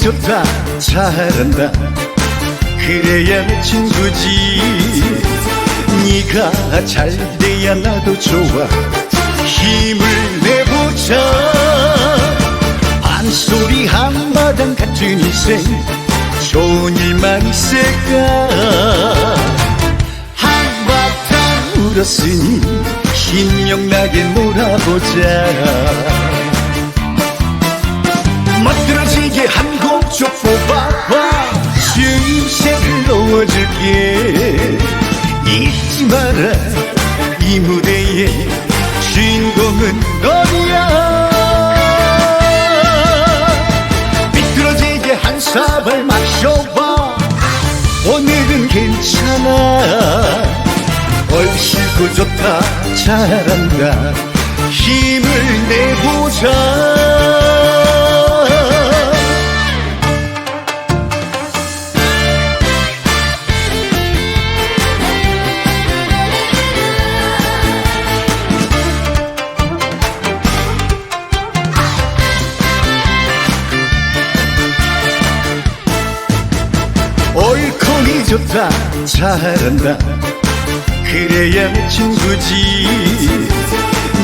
좋다. 잘한다. 그래야 내 친구지. 네가 잘 돼야 나도 좋아. 힘을 내보자. 한소리 한마당 같은 인생. 좋은 일만 있을까? 한바탕 울었으니 신명나게 놀아보자. 멋들어지게 한곡 좀 뽑아봐 주임새를 넣어줄게. 잊지 마라. 이 무대의 주인공은 너야. 미끄러지게 한 사발 마셔봐. 오늘은 괜찮아. 얼씨구 좋다. 잘한다. 힘을 내보자 좋다 잘한다. 그래야 내 친구지.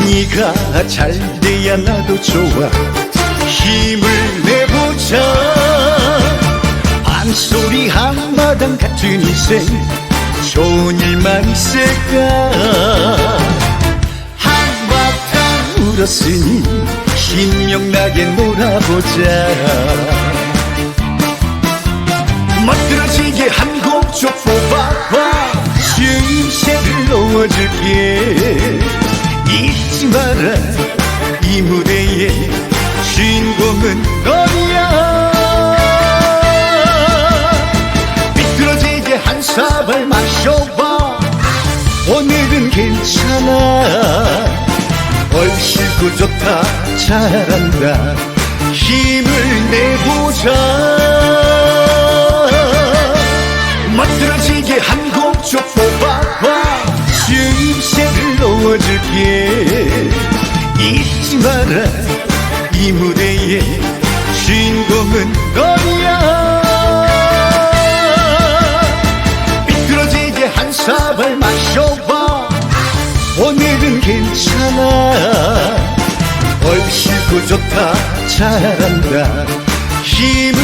네가 잘 돼야 나도 좋아. 힘을 내보자. 한소리 한마당 같은 인생 좋은 일만 있을까? 한바탕 울었으니 신명나게 놀아보자 넣어줄게. 잊지 마라. 이 무대의 주인공은 너야. 미끄러지게 한 사발 마셔봐. 오늘은 괜찮아. 얼씨구 좋다. 잘한다. 힘을 내보자 마라 이 무대의 주인공은 너야. 미끄러지게 한 사발 마셔봐. 오늘은 괜찮아. 얼씨구 좋다. 잘한다. 내고